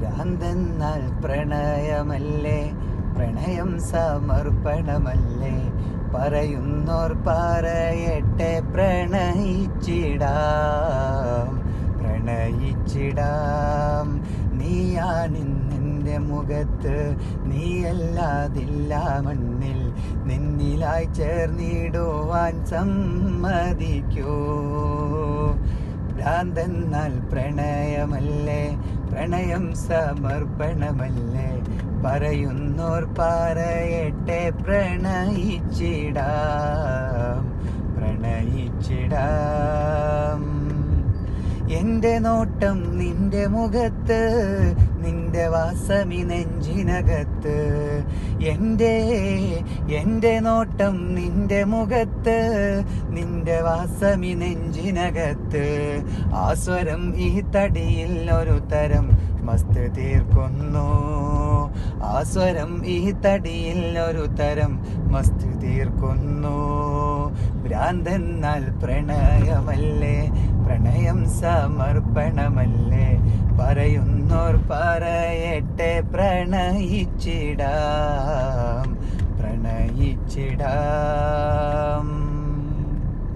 ഭ്രാന്തെന്നാൽ പ്രണയമല്ലേ? പ്രണയം സമർപ്പണമല്ലേ? പറയുന്നോർ പറയട്ടെ പ്രണയിച്ചിടാം പ്രണയിച്ചിടാം. നീയാണിന്നെന്റെ മുഖത്ത് നീയല്ലാതില്ല മണ്ണിൽ. നിന്നിലായി ചേർന്നിടുവാൻ സമ്മതിക്കൂ. ഭ്രാന്തെന്നാൽ പ്രണയമല്ലേ? പ്രണയം സമർപ്പണമല്ലേ? പറയുന്നോർ പറയട്ടെ പ്രണയിച്ചിടാം പ്രണയിച്ചിടാം. എന്റെ നോട്ടം നിന്റെ മുഖത്ത് നിന്റെ വാസമി നെഞ്ചിനകത്ത് എന്റെ എന്റെ നോട്ടം നിന്റെ മുഖത്ത് നിന്റെ വാസമി നെഞ്ചിനകത്ത്. ആ സ്വരം ഈ തടിയിൽ ഒരു തരം മസ്ത് തീർക്കുന്നു. ആ സ്വരം ഈ തടിയിൽ ഒരു തരം മസ്ത് തീർക്കുന്നു. ഭ്രാന്തെന്നാൽ പ്രണയമല്ലേ? പ്രണയം സമർപ്പണമല്ലേ? പറയുന്നോർ പറയട്ടെ പ്രണയിച്ചിടാം. പ്രണയിച്ചിടാം